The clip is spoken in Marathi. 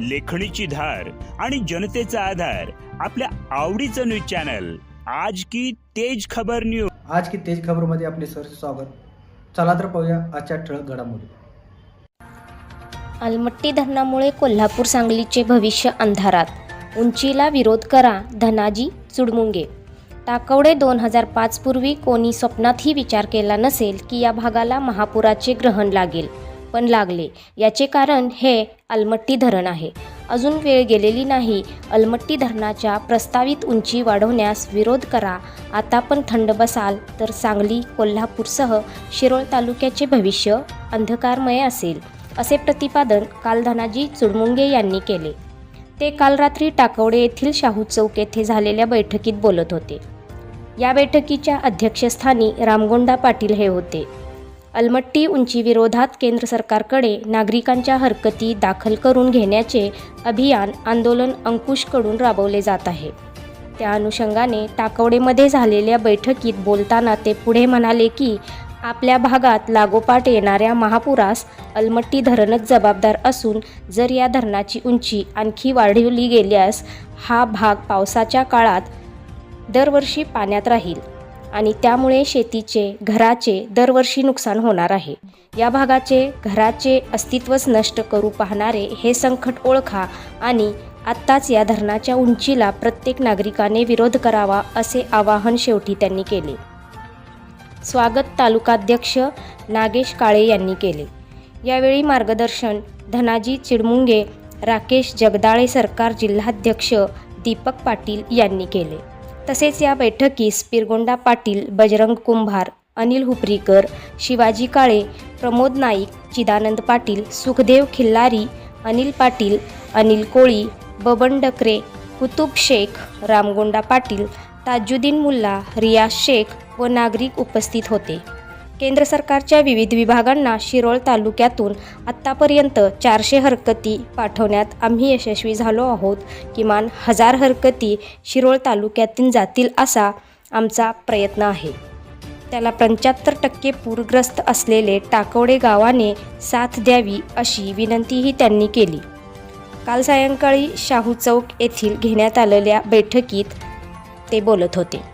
लेखणीची धार आणि जनतेचा आधार आपल्या आवडीचं न्यूज चॅनल. आज की तेज खबर न्यूज आज की तेज खबरमध्ये आपले सर स्वागत. चला तर पाहूया आजच्या ठळक घडामोडी. अलमट्टी धरणामुळे कोल्हापूर सांगलीचे भविष्य अंधारात. उंचीला विरोध करा धनाजी चुडमुंगे. टाकवडे दोन हजार पाच पूर्वी कोणी स्वप्नातही विचार केला नसेल की या भागाला महापुराचे ग्रहण लागेल. पण लागले. याचे कारण हे अलमट्टी धरण आहे. अजून वेळ गेलेली नाही. अलमट्टी धरणाच्या प्रस्तावित उंची वाढवण्यास विरोध करा. आता पण थंड बसाल तर सांगली कोल्हापूरसह शिरोळ तालुक्याचे भविष्य अंधकारमय असेल असे प्रतिपादन काल धनाजी चुडमुंगे यांनी केले. ते काल रात्री टाकवडे येथील शाहू चौक येथे झालेल्या बैठकीत बोलत होते. या बैठकीच्या अध्यक्षस्थानी रामगोंडा पाटील हे होते. अलमट्टी उंची विरोधात केंद्र सरकारकडे नागरिकांच्या हरकती दाखल करून घेण्याचे अभियान आंदोलन अंकुशकडून राबवले जात आहे. त्या अनुषंगाने टाकवडेमध्ये झालेल्या बैठकीत बोलताना ते पुढे म्हणाले की आपल्या भागात लागोपाठ येणाऱ्या महापुरास अलमट्टी धरणच जबाबदार असून जर या धरणाची उंची आणखी वाढवली गेल्यास हा भाग पावसाच्या काळात दरवर्षी पाण्यात राहील. आणि त्यामुळे शेतीचे घराचे दरवर्षी नुकसान होणार आहे. या भागाचे घराचे अस्तित्वच नष्ट करू पाहणारे हे संकट ओळखा आणि आत्ताच या धरणाच्या उंचीला प्रत्येक नागरिकाने विरोध करावा असे आवाहन शेवटी त्यांनी केले. स्वागत तालुकाध्यक्ष नागेश काळे यांनी केले. यावेळी मार्गदर्शन धनाजी चिडमुंगे राकेश जगदाळे सरकार जिल्हाध्यक्ष दीपक पाटील यांनी केले. तसेच या बैठकीस पिरगोंडा पाटील बजरंग कुंभार अनिल हुपरीकर शिवाजी काळे प्रमोद नाईक चिदानंद पाटील सुखदेव खिल्लारी अनिल पाटील अनिल कोळी बबन डकरे कुतुब शेख रामगोंडा पाटील ताजुद्दीन मुल्ला रियाज शेख व नागरिक उपस्थित होते. केंद्र सरकारच्या विविध विभागांना शिरोळ तालुक्यातून आत्तापर्यंत चारशे हरकती पाठवण्यात आम्ही यशस्वी झालो आहोत. किमान हजार हरकती शिरोळ तालुक्यातून जातील असा आमचा प्रयत्न आहे. त्याला पंच्याहत्तर टक्के पूरग्रस्त असलेले टाकवडे गावाने साथ द्यावी अशी विनंतीही त्यांनी केली. काल सायंकाळी शाहू चौक येथील घेण्यात आलेल्या बैठकीत ते बोलत होते.